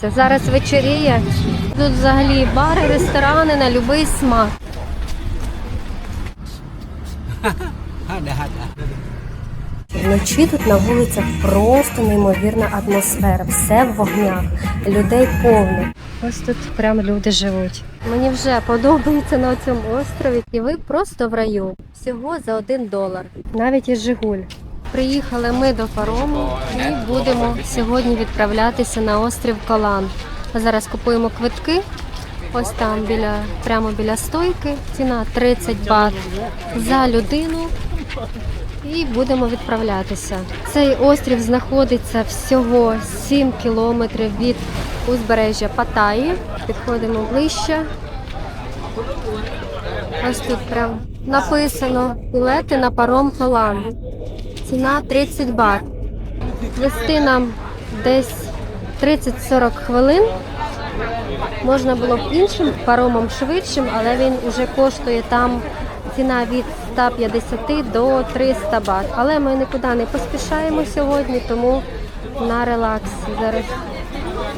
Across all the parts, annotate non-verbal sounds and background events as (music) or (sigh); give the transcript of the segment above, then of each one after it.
Це зараз вечеріє. Тут взагалі бари, ресторани на будь-який смак. Вночі тут на вулицях просто неймовірна атмосфера. Все в вогнях, людей повно. Ось тут прям люди живуть. Мені вже подобається на цьому острові. І ви просто в раю. Всього за один долар. Навіть і Жигуль. Приїхали ми до парому і будемо сьогодні відправлятися на острів Колан. Зараз купуємо квитки. Ось там біля прямо біля стойки. Ціна 30 бат за людину і будемо відправлятися. Цей острів знаходиться всього 7 кілометрів від узбережжя Паттайі. Підходимо ближче. Ось тут прям написано білети на паром Холанд. Ціна 30 бат. Вести нам десь 30-40 хвилин. Можна було б іншим паромом швидшим, але він уже коштує там ціна від 150 до 300 бат. Але ми нікуди не поспішаємо сьогодні, тому на релакс. Зараз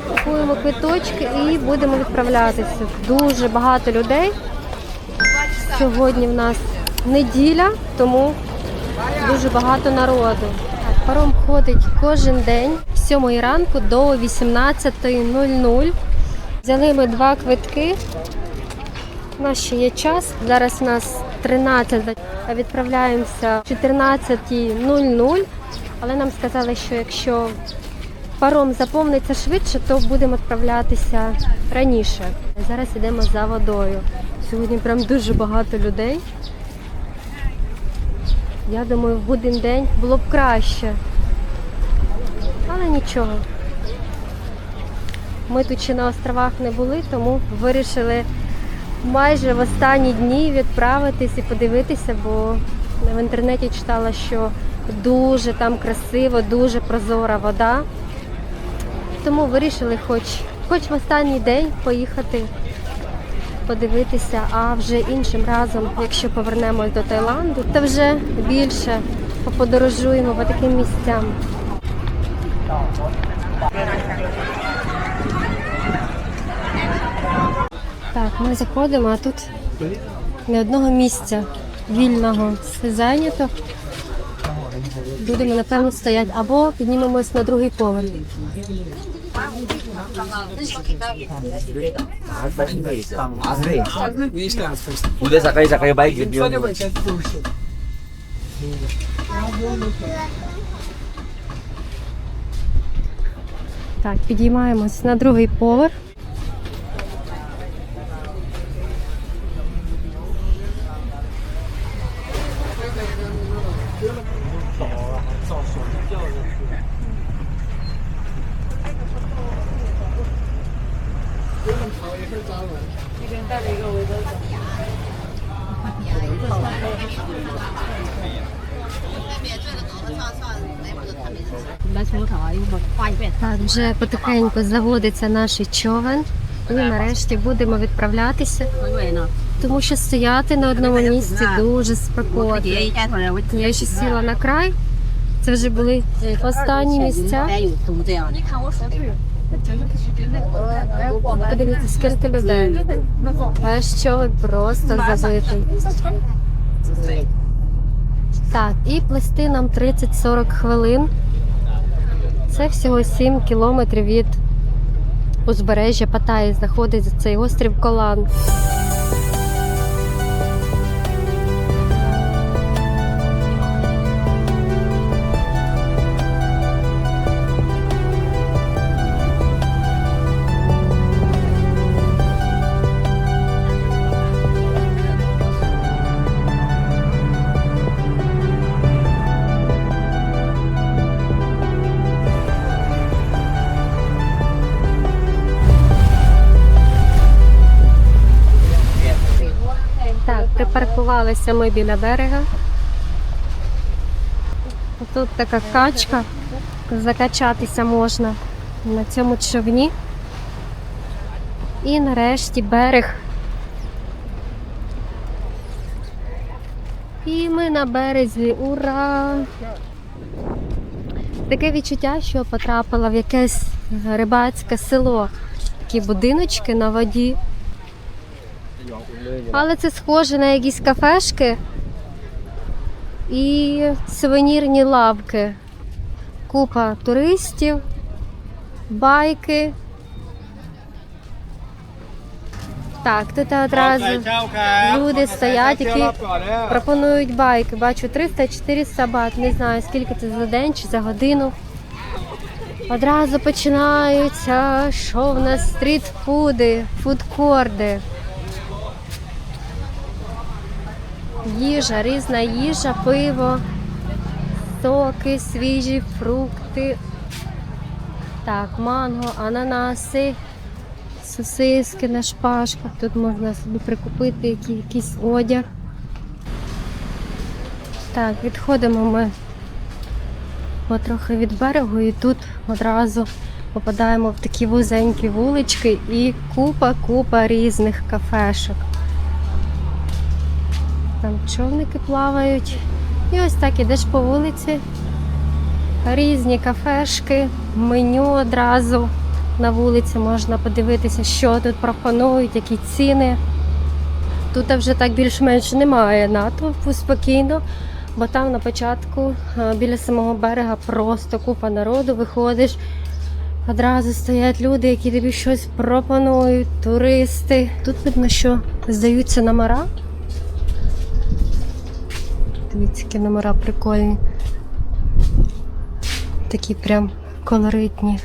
купуємо квиточки і будемо відправлятися. Дуже багато людей. Сьогодні в нас неділя, тому дуже багато народу. Паром ходить кожен день з 7 ранку до 18.00. Взяли ми два квитки. У нас ще є час. Зараз у нас 13, відправляємося о 14.00. Але нам сказали, що якщо паром заповниться швидше, то будемо відправлятися раніше. Зараз йдемо за водою. Сьогодні прям дуже багато людей. Я думаю, в будь день було б краще. Але нічого. Ми тут ще на островах не були, тому вирішили майже в останні дні відправитись і подивитися, бо в інтернеті читала, що дуже там красиво, дуже прозора вода. Тому вирішили хоч, хоч в останній день поїхати подивитися, а вже іншим разом, якщо повернемось до Таїланду, то вже більше поподорожуємо по таким місцям. Так, ми заходимо, а тут ні одного місця вільного зайнято. Будемо, напевно, стояти або піднімемось на другий поверх. उद्या सकाळी सकाळी बाईक घेतली Так, підіймаємось на другий поверх. Так, вже потихеньку заводиться наш човен. І нарешті будемо відправлятися, тому що стояти на одному місці дуже спекотно. Я ще сіла на край. Це вже були останні місця. Подивіться, скільки людей. А що просто забитий. Так, і плести нам 30-40 хвилин. Це всього 7 кілометрів від узбережжя Паттайі знаходиться цей острів Колан. Припаркувалися ми біля берега. Тут така качка. Закачатися можна на цьому човні. І нарешті берег. І ми на березі. Ура! Таке відчуття, що потрапила в якесь рибацьке село. Такі будиночки на воді. Але це схоже на якісь кафешки і сувенірні лавки. Купа туристів, байки. Так, тут одразу люди стоять, які пропонують байки. Бачу 300-400 бат. Не знаю, скільки це за день чи за годину. Одразу починаються, що в нас стрітфуди, фудкорди. Їжа, різна їжа, пиво, соки, свіжі фрукти. Так, манго, ананаси, сосиски на шпажках. Тут можна собі прикупити якийсь одяг. Так, відходимо ми потрохи від берегу і тут одразу попадаємо в такі вузенькі вулички і купа-купа різних кафешок. Там човники плавають. І ось так ідеш по вулиці. Різні кафешки, меню одразу на вулиці можна подивитися, що тут пропонують, які ціни. Тут вже так більш-менш немає натовпу спокійно, бо там на початку е, біля самого берега просто купа народу виходиш. Одразу стоять люди, які тобі щось пропонують, туристи. Тут видно, що здаються номера. Дивіться, які номера прикольні. Такі прям колоритні,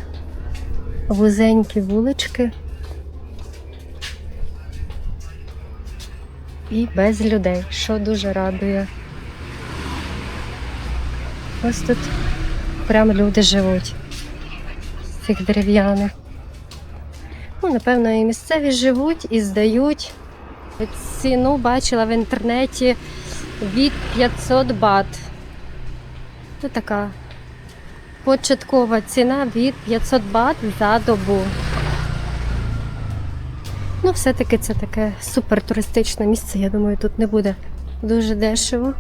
вузенькі вулички. І без людей, що дуже радує. Ось тут прям люди живуть з цих дерев'яних. Ну, напевно, і місцеві живуть і здають. Ціну бачила в інтернеті від 500 бат. Це така початкова ціна від 500 бат за добу. Ну, все-таки це таке супер туристичне місце. Я думаю, тут не буде дуже дешево.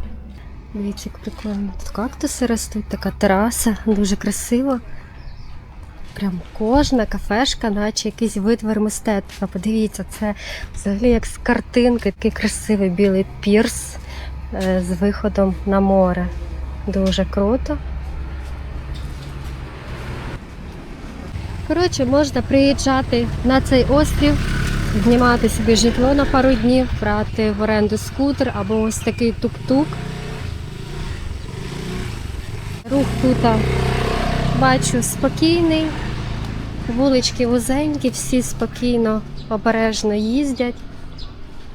Дивіться, як прикольно. Тут кактуси ростуть, така тераса, дуже красиво. Прям кожна кафешка, наче якийсь витвір мистецтва. Подивіться, це взагалі як з картинки, такий красивий білий пірс з виходом на море. Дуже круто. Коротше, можна приїжджати на цей острів, знімати собі житло на пару днів, брати в оренду скутер або ось такий тук-тук. Рух тут бачу спокійний, вулички вузенькі, всі спокійно, обережно їздять.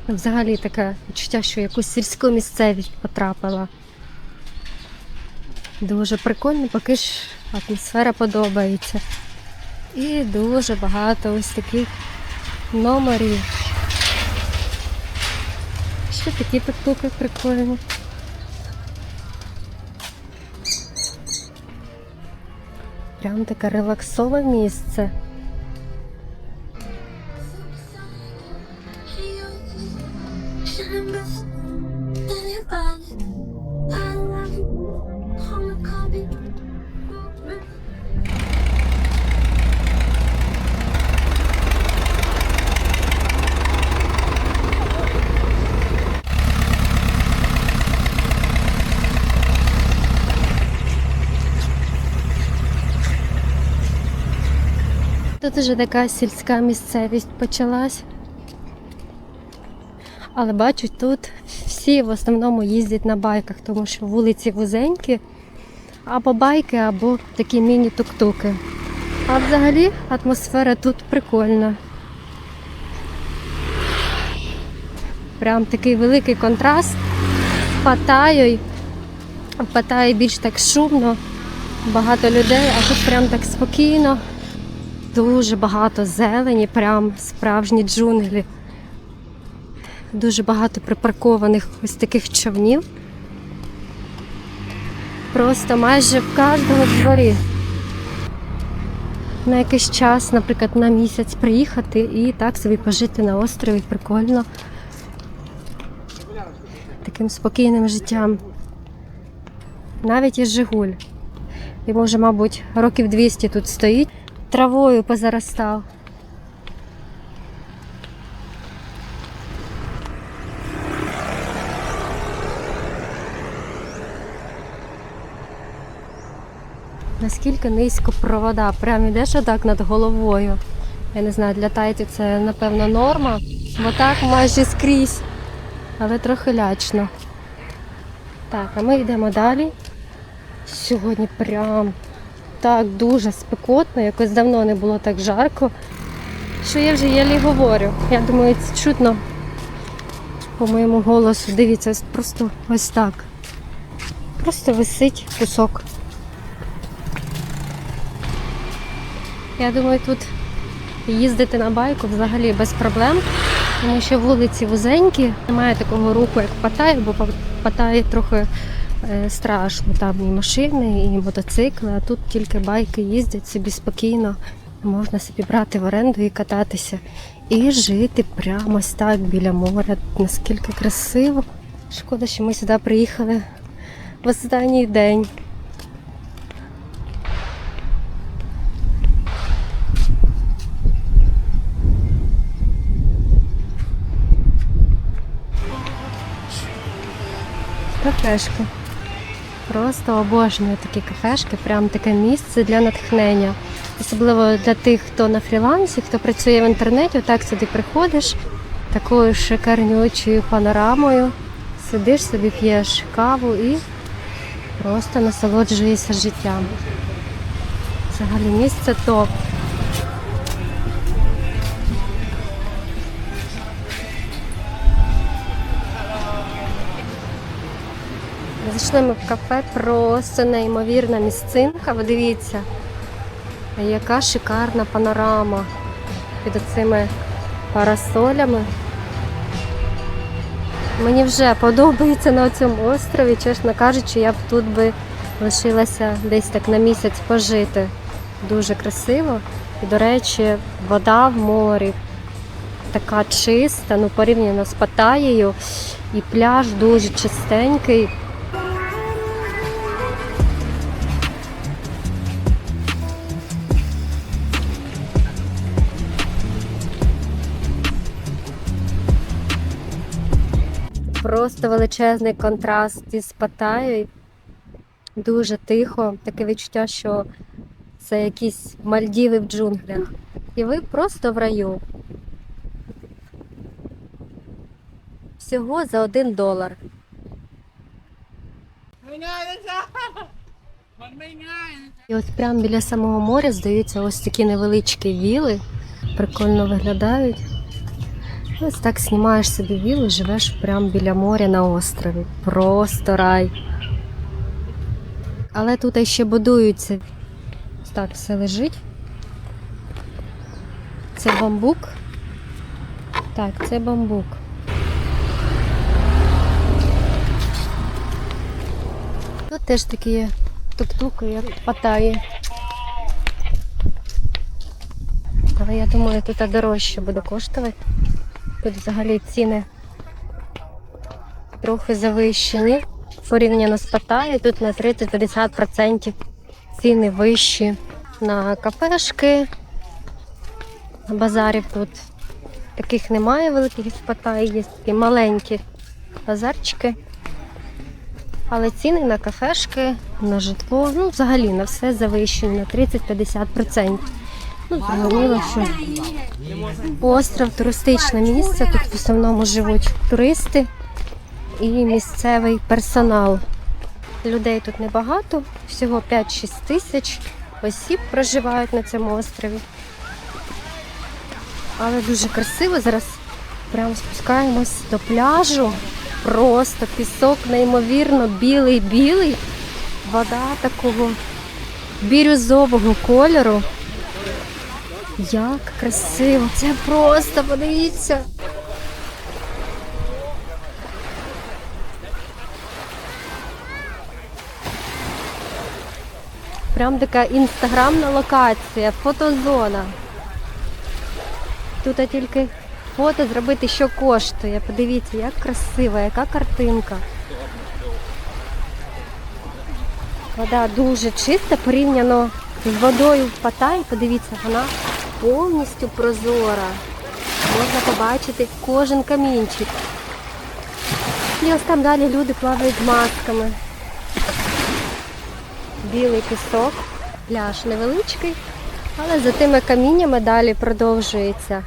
Взагалі таке відчуття, що якусь сільську місцевість потрапила. Дуже прикольно, поки ж атмосфера подобається. І дуже багато ось таких номерів. Ще такі тут туки прикольні. Прям таке релаксове місце. Тут уже така сільська місцевість почалась. Але бачу, тут всі в основному їздять на байках, тому що вулиці вузенькі, або байки, або такі міні-тук-туки. А взагалі атмосфера тут прикольна. Прям такий великий контраст Паттайою. В більш так шумно, багато людей, а тут прям так спокійно. Дуже багато зелені, прям справжні джунглі. Дуже багато припаркованих ось таких човнів. Просто майже в кожному дворі. На якийсь час, наприклад, на місяць приїхати і так собі пожити на острові прикольно. Таким спокійним життям. Навіть і Жигуль. Йому вже, мабуть, років 200 тут стоїть. Травою позаростав. Наскільки низько провода, прям ідеш отак над головою. Я не знаю, для тайців це напевно норма, бо так майже скрізь, але трохи лячно. Так, а ми йдемо далі. Сьогодні прям так дуже спекотно, якось давно не було так жарко, що я вже єлі говорю. Я думаю, це чутно по моєму голосу. Дивіться, просто ось так. Просто висить кусок. Я думаю, тут їздити на байку взагалі без проблем, тому що вулиці вузенькі, немає такого руху, як в Паттайі, бо в Паттайі трохи страшно. Там і машини, і мотоцикли, а тут тільки байки їздять собі спокійно. Можна собі брати в оренду і кататися. І жити прямо ось так біля моря. Наскільки красиво. Шкода, що ми сюди приїхали в останній день. Кафешки. Просто обожнюю такі кафешки, прям таке місце для натхнення. Особливо для тих, хто на фрілансі, хто працює в інтернеті, отак сюди приходиш такою шикарнючою панорамою, сидиш собі, п'єш каву і просто насолоджуєшся життям. Взагалі місце топ. Зайшли ми в кафе, просто неймовірна місцинка. Ви дивіться, яка шикарна панорама під оцими парасолями. Мені вже подобається на цьому острові, чесно кажучи, я б тут би лишилася десь так на місяць пожити. Дуже красиво. І, до речі, вода в морі така чиста, ну порівняно з Паттаєю. І пляж дуже чистенький. Просто величезний контраст із Паттайою. Дуже тихо, таке відчуття, що це якісь Мальдіви в джунглях. І ви просто в раю. Всього за один долар. І от прямо біля самого моря здаються ось такі невеличкі віли. Прикольно виглядають. Ось так знімаєш собі вілу живеш прямо біля моря на острові. Просто рай. Але тут ще будуються. Так все лежить. Це бамбук. Так, це бамбук. Тут теж такі тук-туки, як в Паттайі. Але я думаю, тут дорожче буде коштувати. Тут взагалі ціни трохи завищені. Порівняно з Паттайі, тут на 30-50% ціни вищі на кафешки. Базарів тут таких немає великих в Паттайі, є такі маленькі базарчики. Але ціни на кафешки, на житло, ну взагалі на все завищені на 30-50%. Зрозуміло, що остров туристичне місце. Тут в основному живуть туристи і місцевий персонал. Людей тут небагато, всього 5-6 тисяч осіб проживають на цьому острові. Але дуже красиво. Зараз прямо спускаємось до пляжу. Просто пісок неймовірно білий-білий. Вода такого бірюзового кольору. Як красиво! Це просто подивіться. Прям така інстаграмна локація, фотозона. Тут тільки фото зробити, що коштує. Подивіться, як красиво, яка картинка. Вода дуже чиста порівняно з водою в Паттайі. Подивіться, вона повністю прозора. Можна побачити кожен камінчик. І ось там далі люди плавають масками. Білий пісок, пляж невеличкий, але за тими каміннями далі продовжується.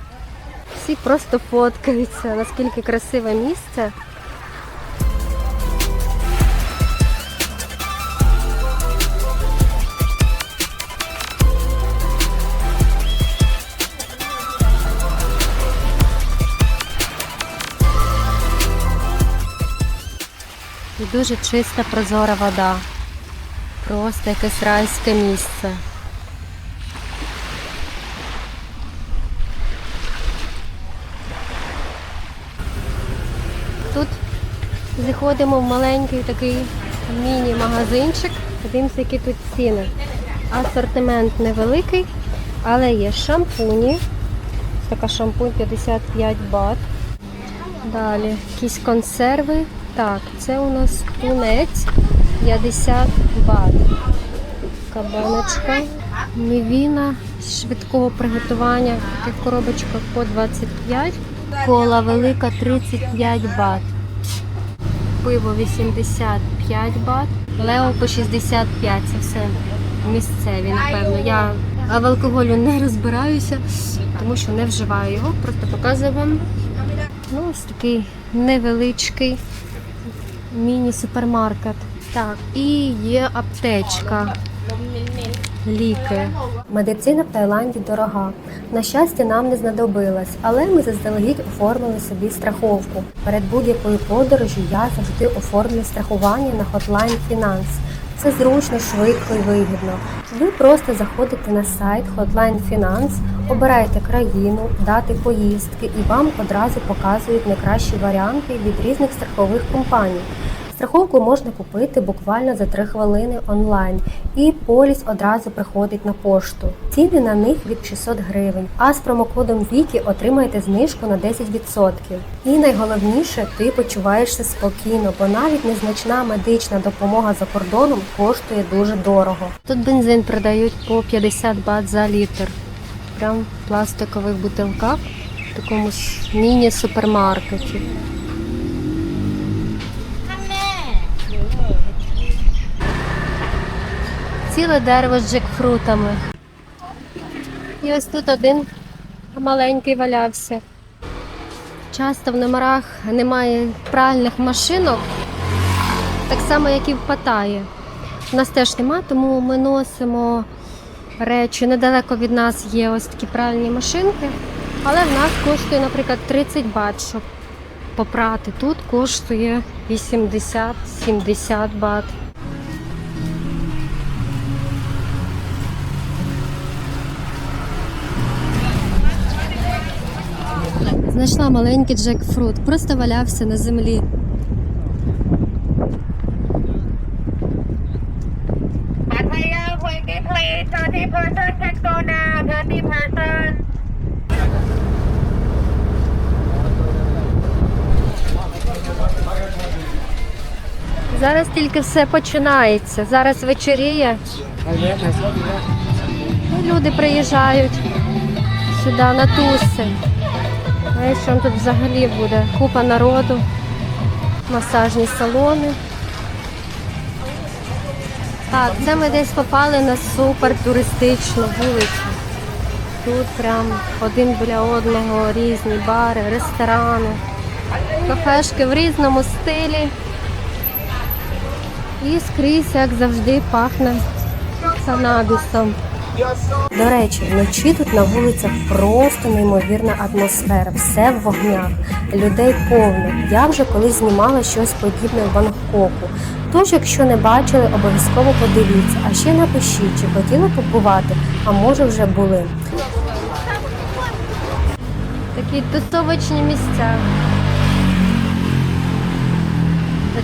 Всі просто фоткаються, наскільки красиве місце. Дуже чиста прозора вода. Просто якесь райське місце. Тут заходимо в маленький такий міні-магазинчик. Подивимося, які тут ціни. Асортимент невеликий, але є шампуні. Така шампунь 55 бат. Далі якісь консерви. Так, це у нас тунець 50 бат. Кабаночка. Мівіна швидкого приготування. в коробочках по 25. Кола велика 35 бат. Пиво 85 бат. Лео по 65. Це все місцеві, напевно. Я в алкоголю не розбираюся, тому що не вживаю його. Просто показую вам. Ну, ось такий невеличкий міні-супермаркет. Так, і є аптечка. Ліки. Медицина в Таїланді дорога. На щастя, нам не знадобилась, але ми заздалегідь оформили собі страховку. Перед будь-якою подорожю я завжди оформлю страхування на Hotline Finance. Це зручно, швидко і вигідно. Ви просто заходите на сайт Hotline Finance, обираєте країну, дати поїздки і вам одразу показують найкращі варіанти від різних страхових компаній. Страховку можна купити буквально за 3 хвилини онлайн, і поліс одразу приходить на пошту. Ціни на них від 600 гривень. А з промокодом Вікі отримаєте знижку на 10%. І найголовніше, ти почуваєшся спокійно, бо навіть незначна медична допомога за кордоном коштує дуже дорого. Тут бензин продають по 50 бат за літр. Прям в пластикових бутилках в такому міні-супермаркеті. Ціле дерево з джекфрутами. І ось тут один маленький валявся. Часто в номерах немає пральних машинок, так само, як і в Паттайі. У нас теж нема, тому ми носимо речі. Недалеко від нас є ось такі пральні машинки, але в нас коштує, наприклад, 30 бат, щоб попрати. Тут коштує 80-70 бат. Знайшла маленький джекфрут, просто валявся на землі. Pattaya, Wakey, please. 30 person can go now. 30 person. Зараз тільки все починається. Зараз вечеріє. Ну, Люди приїжджають сюди на туси. Що тут взагалі буде? Купа народу, масажні салони. Так, це ми десь попали на супер туристичну вулицю. Тут прям один біля одного різні бари, ресторани, кафешки в різному стилі. І скрізь, як завжди, пахне канабісом. До речі, вночі тут на вулицях просто неймовірна атмосфера, все в вогнях, людей повно. Я вже колись знімала щось подібне в Бангкоку. Тож, якщо не бачили, обов'язково подивіться. А ще напишіть, чи хотіли побувати, а може вже були. Такі тусовочні місця.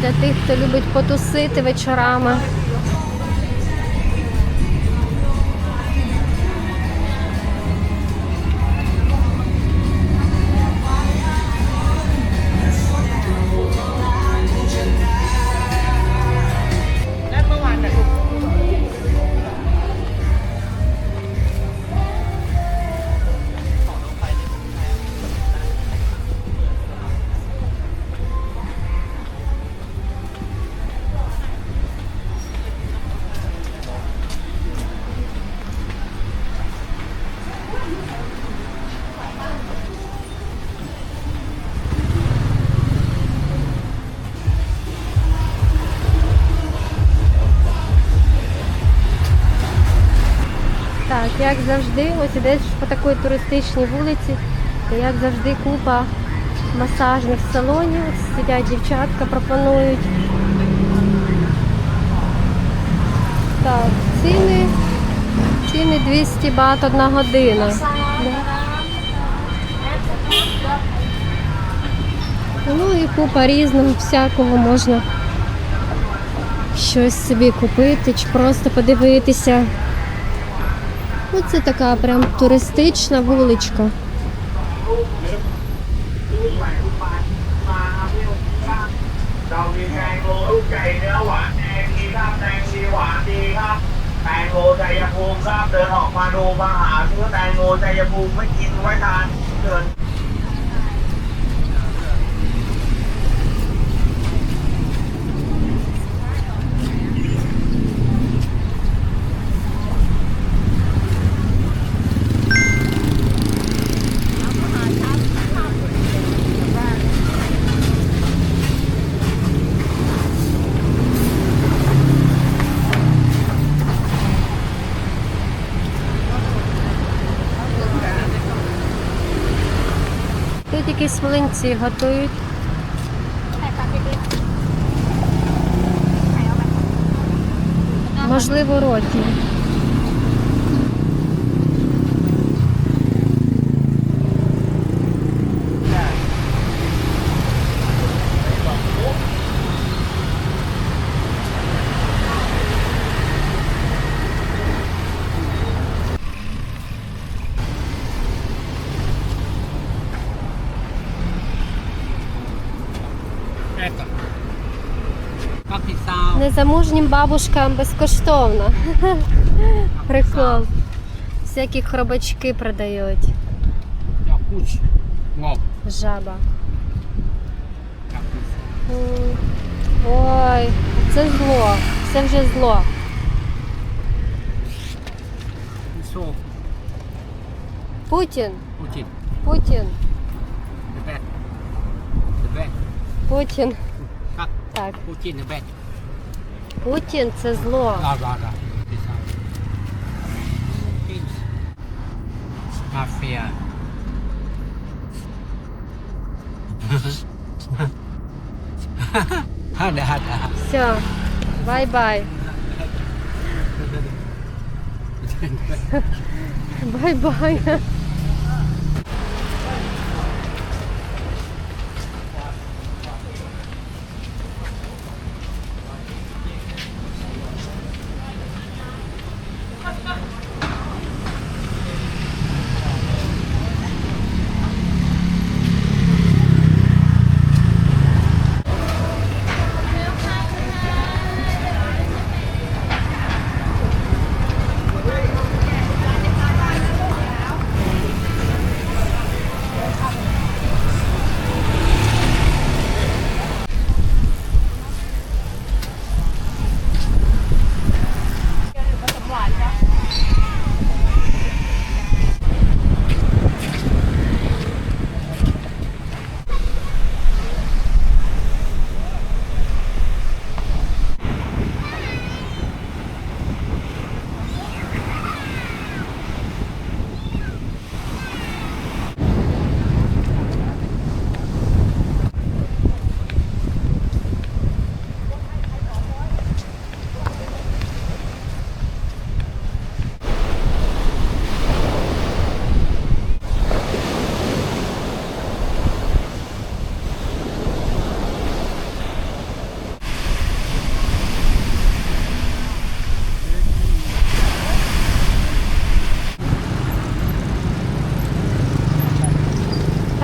Для тих, хто любить потусити вечорами. Як завжди, ось ідеш по такій туристичній вулиці, як завжди купа масажних салонів, сидять дівчатка, пропонують. Так, ціни, ціни 200 бат одна година. Ну і купа різного всякого можна щось собі купити чи просто подивитися. Ну, це така прям туристична вуличка. Якісь млинці готують. Можливо, роті. Незамужнім бабушкам безкоштовно. (laughs) Прикол. Всякі хробачки продають. Жаба. Ой, це зло. Це вже зло. Путін. Путін. Путін. Как Так. The bad. Путін це зло. Peace. Mafia. Ada, ada. Все. Бай-бай. (laughs) Бай-бай.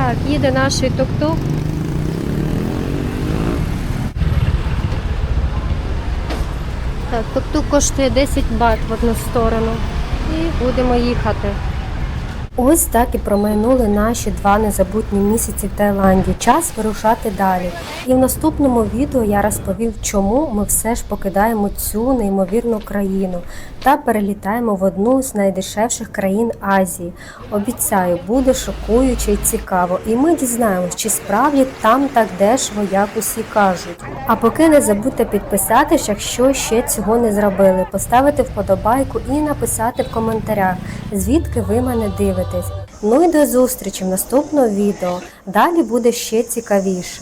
Так, їде наш тук-тук. Так, тук-тук коштує 10 бат в одну сторону. І будемо їхати. Ось так і промайнули наші два незабутні місяці в Таїланді. Час вирушати далі. І в наступному відео я розповів, чому ми все ж покидаємо цю неймовірну країну та перелітаємо в одну з найдешевших країн Азії. Обіцяю, буде шокуюче і цікаво. І ми дізнаємось, чи справді там так дешево, як усі кажуть. А поки не забудьте підписатись, якщо ще цього не зробили, поставити вподобайку і написати в коментарях, звідки ви мене дивитесь. Ну і до зустрічі в наступному відео. Далі буде ще цікавіше.